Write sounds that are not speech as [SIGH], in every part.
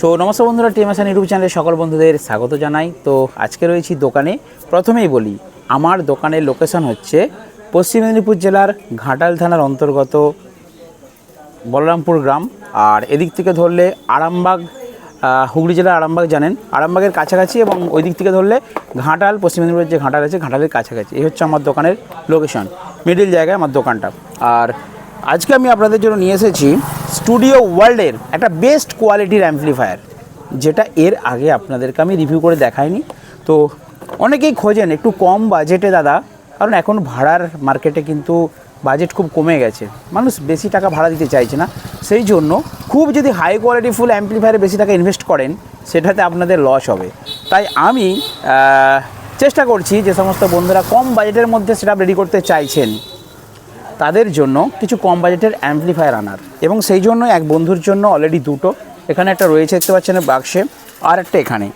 So নমস্কার বন্ধুরা টিএমএসএন YouTube চ্যানেলে সকল বন্ধুদের স্বাগত জানাই। তো আজকে রয়েছি দোকানে। প্রথমেই বলি, আমার দোকানের লোকেশন হচ্ছে পশ্চিম মেদিনীপুর জেলার ঘাটাল থানার অন্তর্গত বলরামপুর গ্রাম। আর এদিক থেকে ধরলে আরামবাগ হুগলি জেলার আরামবাগ জানেন। আরামবাগের কাছাকাছি এবং ওই দিক থেকে ধরলে ঘাটাল, পশ্চিম মেদিনীপুরের যে ঘাটাল আছে, ঘাটালের কাছাকাছি। এই হচ্ছে আমার দোকানের লোকেশন মিডিল জায়গায় আমার দোকানটা। আর আজকে আমি আপনাদের জন্য নিয়ে এসেছি স্টুডিও ওয়ার্ল্ডের একটা বেস্ট কোয়ালিটির অ্যাম্পলিফায়ার যেটা এর আগে আপনাদেরকে আমি রিভিউ করে দেখাইনি। তো অনেকেই খোঁজেন, একটু কম বাজেটে দাদা, কারণ এখন ভাড়ার মার্কেটে কিন্তু বাজেট খুব কমে গেছে। মানুষ বেশি টাকা ভাড়া দিতে চাইছে না। সেই জন্য খুব যদি হাই কোয়ালিটি ফুল অ্যাম্পলিফায়ারে বেশি টাকা ইনভেস্ট করেন, সেটাতে আপনাদের লস হবে। তাই আমি চেষ্টা করছি যে সমস্ত বন্ধুরা কম বাজেটের মধ্যে সেটা রেডি করতে চাইছেন। তাদের জন্য কিছু কম বাজেটের অ্যাম্পলিফায়ার আনার। এবং সেই জন্য এক বন্ধুর জন্য অলরেডি দুটো। এখানে একটা রয়েছে, দেখতে পাচ্ছেন বাক্সে। আর একটা এখানে।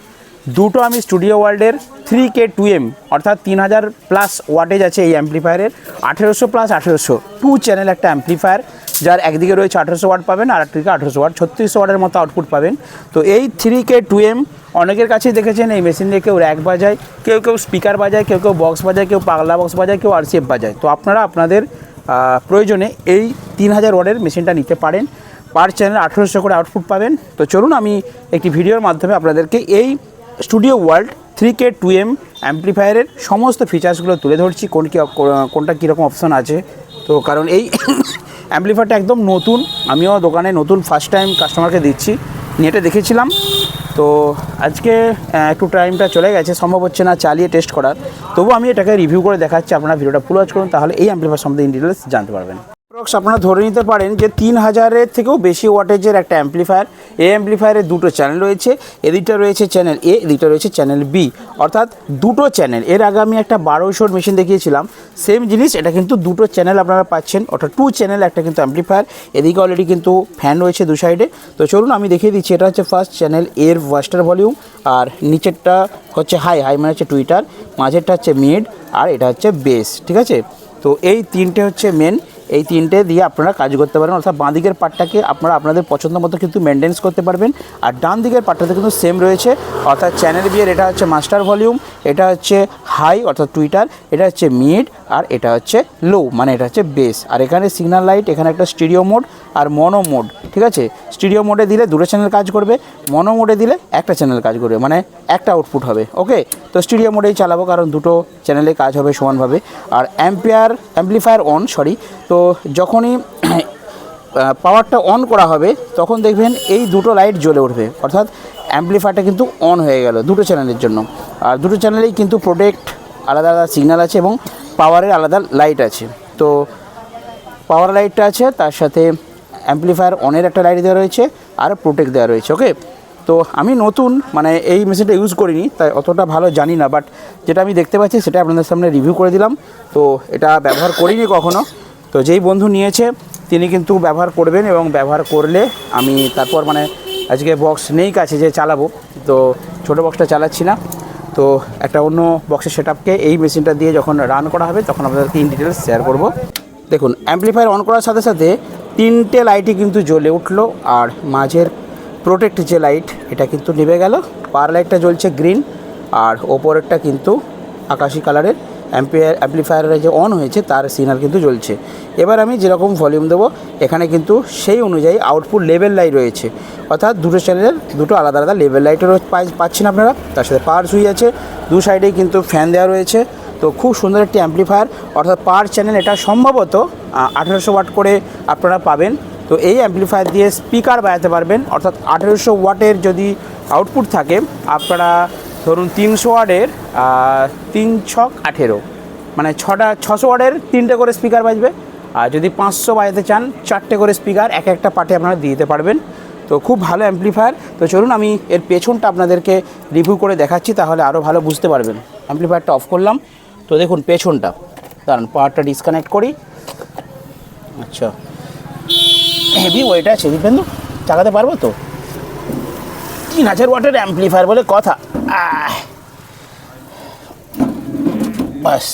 দুটো আমি স্টুডিও ওয়ার্ল্ডের থ্রি কে টু এম অর্থাৎ তিন হাজার প্লাস ওয়াটেজ আছে এই অ্যাম্পলিফায়ারের আঠেরোশো প্লাস আঠেরোশো। টু চ্যানেল একটা অ্যাম্পলিফায়ার যার একদিকে রয়েছে আঠেরোশো ওয়াট পাবেন, আর একদিকে আঠেরোশো ওয়াট ছত্রিশশো ওয়াটের মতো আউটপুট পাবেন। তো এই থ্রি কে টু এম অনেকের কাছেই দেখেছেন, এই মেশিন দিয়ে কেউ র্যাক বাজায়, কেউ কেউ স্পিকার বাজায়, কেউ কেউ বক্স বাজায়, কেউ পাগলা বক্স বাজায়, কেউ আরসিএফ বাজায়। তো আপনারা আপনাদের প্রয়োজনে এই তিন হাজার ওয়ার্ডের মেশিনটা নিতে পারেন। পার চ্যানেল আঠেরোশো করে আউটপুট পাবেন। তো চলুন আমি একটি ভিডিওর মাধ্যমে আপনাদেরকে এই studio world three K two M অ্যাম্পলিফায়ারের সমস্ত ফিচার্সগুলো তুলে ধরছি, কোন কী, কোনটা কীরকম অপশন আছে। তো কারণ এই [COUGHS] অ্যাম্পলিফায়ারটা একদম নতুন, আমিও দোকানে নতুন ফার্স্ট টাইম কাস্টমারকে দিচ্ছি। নেটে দেখেছিলাম। তো আজকে একটু টাইমটা চলে গেছে, সম্ভব হচ্ছে না চালিয়ে টেস্ট করার। তবু আমি এটাকে রিভিউ করে দেখাচ্ছি, আপনারা ভিডিওটা পুরো করুন, তাহলে এই অ্যাম্পলিফায়ার সম্বন্ধে ইন ডিটেলস জানতে পারবেন। Approx আপনারা ধরে নিতে পারেন যে তিন হাজারের থেকেও বেশি ওয়াটেজের একটা অ্যাম্পলিফায়ার এই অ্যাম্পলিফায়ারের দুটো চ্যানেল রয়েছে। এদিকটা রয়েছে চ্যানেল এ এদিকটা রয়েছে চ্যানেল বি অর্থাৎ দুটো চ্যানেল এর আগে আমি একটা বারোশোর মেশিন দেখিয়েছিলাম। সেম জিনিস, এটা কিন্তু দুটো চ্যানেল আপনারা পাচ্ছেন। অর্থাৎ টু চ্যানেল একটা কিন্তু অ্যাম্পলিফায়ার এদিকে অলরেডি কিন্তু ফ্যান রয়েছে দু সাইডে তো চলুন, আমি দেখিয়ে দিচ্ছি, এটা হচ্ছে ফার্স্ট চ্যানেল এর ওয়াস্টার ভলিউম আর নিচেরটা হচ্ছে হাই হাই মানে হচ্ছে টুইটার মাঝেরটা হচ্ছে মিড আর এটা হচ্ছে বেস ঠিক আছে? তো এই তিনটে হচ্ছে মেন এই তিনটে দিয়ে আপনারা কাজ করতে পারেন অর্থাৎ বাঁ দিকের পাটটাকে আপনারা আপনাদের পছন্দ মতো কিন্তু মেনটেন্স করতে পারবেন। আর ডান দিকের পাটটাতে কিন্তু সেম রয়েছে। অর্থাৎ চ্যানেল বিয়ের, এটা হচ্ছে মাস্টার ভলিউম এটা হচ্ছে হাই অর্থাৎ টুইটার, এটা হচ্ছে মিড আর এটা হচ্ছে লো মানে এটা হচ্ছে বেস আর এখানে সিগন্যাল লাইট এখানে একটা স্টিরিও মোড আর মনো মোড ঠিক আছে? স্টিরিও মোডে দিলে দুটো চ্যানেল কাজ করবে মনো মোডে দিলে একটা চ্যানেল কাজ করবে মানে একটা আউটপুট হবে ওকে তো স্টিরিও মোডেই চালাবো কারণ দুটো চ্যানেলে কাজ হবে সমানভাবে। আর অ্যাম্পিয়ার অ্যাম্পলিফায়ার অন সরি তো যখনই পাওয়ারটা অন করা হবে, তখন দেখবেন এই দুটো লাইট জ্বলে উঠবে। অর্থাৎ অ্যাম্পলিফায়ারটা কিন্তু অন হয়ে গেল দুটো চ্যানেলের জন্য। আর দুটো চ্যানেলেই কিন্তু প্রোটেক্ট আলাদা আলাদা সিগন্যাল আছে এবং পাওয়ারের আলাদা লাইট আছে। তো পাওয়ার লাইটটা আছে, তার সাথে অ্যাম্পলিফায়ার অনের একটা লাইট দেওয়া রয়েছে, আর প্রোটেক্ট দেওয়া রয়েছে ওকে তো আমি নতুন মানে এই মেশিনটা ইউজ করিনি, তাই অতটা ভালো জানি না বাট যেটা আমি দেখতে পাচ্ছি সেটা আপনাদের সামনে রিভিউ করে দিলাম। তো এটা ব্যবহার করিনি কখনো। তো যেই বন্ধু নিয়েছে তিনি কিন্তু ব্যবহার করবেন এবং ব্যবহার করলে আমি তারপর মানে আজকে বক্স নেই কাছে যে চালাবো। তো ছোটো বক্সটা চালাচ্ছি না। তো একটা অন্য বক্সের সেট এই মেশিনটা দিয়ে যখন রান করা হবে, তখন আপনাদেরকে ইন ডিটেলস শেয়ার করব। দেখুন অ্যাম্পলিফায়ার অন করার সাথে সাথে তিনটে লাইটই কিন্তু জ্বলে উঠল আর মাঝের প্রোটেক্ট যে লাইট এটা কিন্তু নিভে গেল। পার লাইটটা জ্বলছে গ্রিন আর ওপরেরটা কিন্তু আকাশি কালারের অ্যাম্পিয়ার অ্যাম্পলিফায়ারে যে অন হয়েছে, তার সিগনাল কিন্তু জ্বলছে। এবার আমি যেরকম ভলিউম দেবো, এখানে কিন্তু সেই অনুযায়ী আউটপুট লেভেল লাইট রয়েছে। অর্থাৎ দুটো চ্যানেলের দুটো আলাদা আলাদা লেভেল লাইটেরও পাচ্ছেন আপনারা। তার সাথে পাওয়ার সুইচ আছে। দু সাইডেই কিন্তু ফ্যান দেওয়া রয়েছে। তো খুব সুন্দর একটি অ্যাম্পলিফায়ার অর্থাৎ পার চ্যানেল এটা সম্ভবত আঠেরোশো ওয়াট করে আপনারা পাবেন। তো এই অ্যাম্পলিফায়ার দিয়ে স্পিকার বাজাতে পারবেন। অর্থাৎ আঠেরোশো ওয়াটের যদি আউটপুট থাকে, আপনারা ধরুন তিনশো ওয়ার্ডের তিন ছক আঠেরো। মানে ছটা, ছশো ওয়ার্ডের তিনটে করে স্পিকার বাজবে। আর যদি পাঁচশো বাজাতে চান, চারটে করে স্পিকার এক একটা পার্টে আপনারা দিয়ে দিতে পারবেন। তো খুব ভালো অ্যাম্পলিফায়ার তো চলুন আমি এর পেছনটা আপনাদেরকে রিভিউ করে দেখাচ্ছি, তাহলে আরও ভালো বুঝতে পারবেন। অ্যাম্পলিফায়ারটা অফ করলাম। তো দেখুন পেছনটা। দাঁড়ান পাওয়ারটা ডিসকানেক্ট করি। আচ্ছা। হেভি ওয়েট আছে, দীপেন্দু। চালাতে পারব তো? তিন হাজার ওয়াটের অ্যাম্পলিফায়ার বলে কথা। বাস।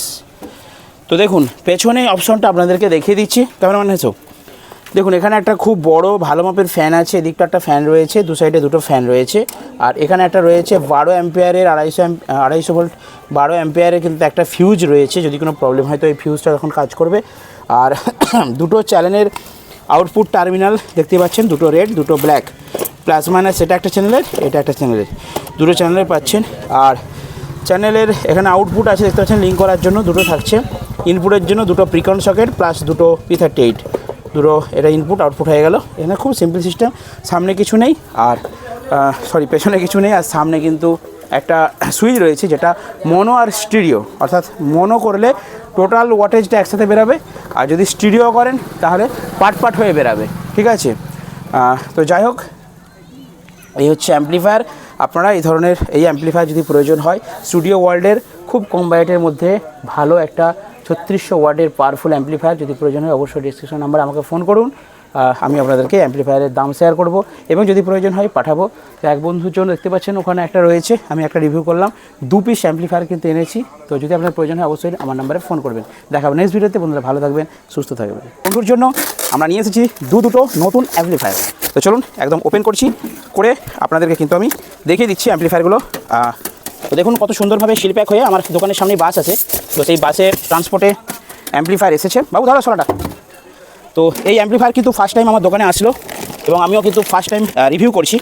তো দেখুন, পেছনে অপশনটা আপনাদেরকে দেখিয়ে দিচ্ছি। ক্যামেরাম্যান হেসো দেখুন, এখানে একটা খুব বড়, ভালো মাপের ফ্যান আছে। এদিকটা একটা ফ্যান রয়েছে, দু সাইডে দুটো ফ্যান রয়েছে। আর এখানে একটা রয়েছে বারো অ্যাম্পিয়ারের আড়াইশো আড়াইশো ভোল্ট বারো অ্যাম্পিয়ারের কিন্তু একটা ফিউজ রয়েছে। যদি কোনো প্রবলেম হয় তো এই ফিউজটা এখন কাজ করবে। আর [CLEARS THROAT] দুটো চ্যানেলের আউটপুট টার্মিনাল দেখতে পাচ্ছেন, দুটো রেড দুটো ব্ল্যাক প্লাস মাইনাস এটা একটা চ্যানেলের এটা একটা চ্যানেলের দুটো চ্যানেলের পাচ্ছেন। আর চ্যানেলের এখানে আউটপুট আছে, দেখতে পাচ্ছেন লিঙ্ক করার জন্য দুটো থাকছে। ইনপুটের জন্য দুটো প্রিকন সকেট প্লাস দুটো পি থার্টি এইট দুটো এটা ইনপুট আউটপুট হয়ে গেল। এখানে খুব সিম্পল সিস্টেম সামনে কিছু নেই, আর সরি পেছনে কিছু নেই, আর সামনে কিন্তু একটা সুইচ রয়েছে, যেটা মনো আর স্টিরিও অর্থাৎ মনো করলে টোটাল ওয়াটেজটা একসাথে বেরাবে, আর যদি স্টিরিও করেন, তাহলে পার্ট পাট হয়ে বেরাবে। ঠিক আছে? তো যাই হোক এই হচ্ছে অ্যাম্পলিফায়ার আপনারা এই ধরনের এই অ্যাম্পলিফায়ার যদি প্রয়োজন হয় স্টুডিও ওয়ার্ল্ডের খুব কম বাজেটের মধ্যে ভালো একটা ছত্রিশশো ওয়ার্ডের পাওয়ারফুল অ্যাম্পলিফায়ার যদি প্রয়োজন হয়, অবশ্যই ডিসক্রিপশন নাম্বার আমাকে ফোন করুন। আমি আপনাদেরকে অ্যাম্পলিফায়ারের দাম শেয়ার করব এবং যদি প্রয়োজন হয় পাঠাবো। তো এক বন্ধুর জন্য দেখতে পাচ্ছেন, ওখানে একটা রয়েছে, আমি একটা রিভিউ করলাম। দু পিস অ্যাম্পলিফায়ার কিন্তু এনেছি। তো যদি আপনার প্রয়োজন হয়, অবশ্যই আমার নাম্বারে ফোন করবেন। দেখাবো নেক্সট ভিডিওতে বন্ধুরা ভালো থাকবেন, সুস্থ থাকবেন। বন্ধুর জন্য আমরা নিয়ে এসেছি দু দুটো নতুন অ্যাম্পলিফায়ার তো চলুন একদম ওপেন করছি, করে আপনাদেরকে কিন্তু আমি দেখিয়ে দিচ্ছি অ্যাম্পলিফায়ারগুলো তো দেখুন কত সুন্দরভাবে শিল্প্যাক হয়ে আমার দোকানের সামনে বাস আছে। তো সেই বাসে ট্রান্সপোর্টে অ্যাম্পলিফায়ার এসেছে। বাবু, ধরো সোলাটা তো এই অ্যাম্পলিফায়ার কিন্তু ফার্স্ট টাইম আমার দোকানে আসলো এবং আমিও কিন্তু ফার্স্ট টাইম রিভিউ করছি।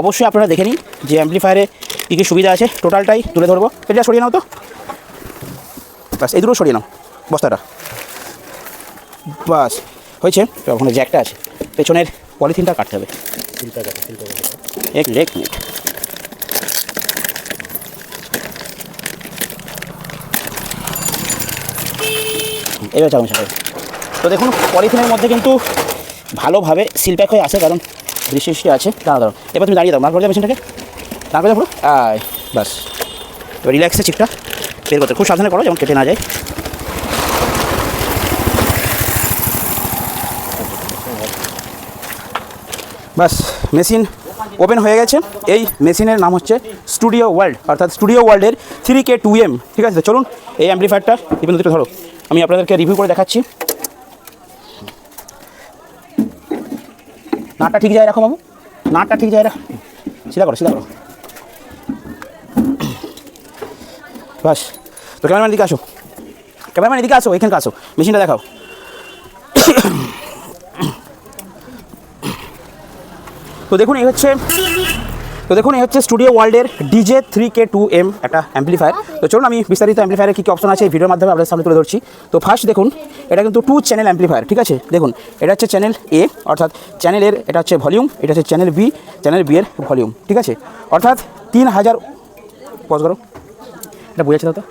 অবশ্যই আপনারা দেখে নিন যে অ্যাম্পলিফায়ারে কী কী সুবিধা আছে। টোটালটাই তুলে ধরবো। এটা সরিয়ে নাও তো। বাস এই দুটো সরিয়ে নাও। বস্তাটা। বাস হয়েছে। ওখানে জ্যাকটা আছে। পেছনের পলিথিনটা কাটতে হবে। এক এক মিনিট এবার সেটা তো দেখুন, পলিথিনের মধ্যে কিন্তু ভালোভাবে সিলপ্যাক হয়ে আছে, কারণ বৃষ্টি আছে। দাঁড়া দাঁড়ো এবার তুমি দাঁড়িয়ে দাও মার করে মেশিনটাকে। দাঁড়া করে আয়, বাস। এবার রিল্যাক্সে চিপটা বের করতে খুব সাবধানে করো, যেমন কেটে না যায়। বাস, মেশিন ওপেন হয়ে গেছে। এই মেশিনের নাম হচ্ছে স্টুডিও ওয়ার্ল্ড অর্থাৎ স্টুডিও ওয়ার্ল্ডের থ্রি কে টু এম ঠিক আছে? চলুন এই অ্যাম্পলিফায়ারটা ইভেন দুটো ধরো। আমি আপনাদেরকে রিভিউ করে দেখাচ্ছি। নাটটা ঠিক যায় রাখো বাবু? নাটটা ঠিক যায় রাখো সিধা করো সিধা করো। বাস, তো ক্যামেরাম্যান এদিকে আসো। ক্যামেরাম্যান এদিকে আসো এখানকে আসো। মেশিনটা দেখাও। তো দেখুন, এই হচ্ছে তো দেখুন, এই হচ্ছে স্টুডিও ওয়ার্ল্ডের DJ three K two M একটা অ্যাম্পলিফায়ার তো চলুন, আমি বিস্তারিত অ্যাম্পলিফায়ারের কী কী অপশন আছে এই ভিডিওর মাধ্যমে আপনাদের সামনে তুলে ধরছি। তো ফার্স্ট দেখুন, এটা কিন্তু টু চ্যানেল অ্যাম্পলিফায়ার ঠিক আছে? দেখুন, এটা হচ্ছে চ্যানেল এ অর্থাৎ চ্যানেলের এটা হচ্ছে ভলিউম এটা হচ্ছে চ্যানেল বি চ্যানেল বি এর ভলিউম ঠিক আছে? অর্থাৎ তিন হাজার পজ করো। এটা বুঝেছিল তো?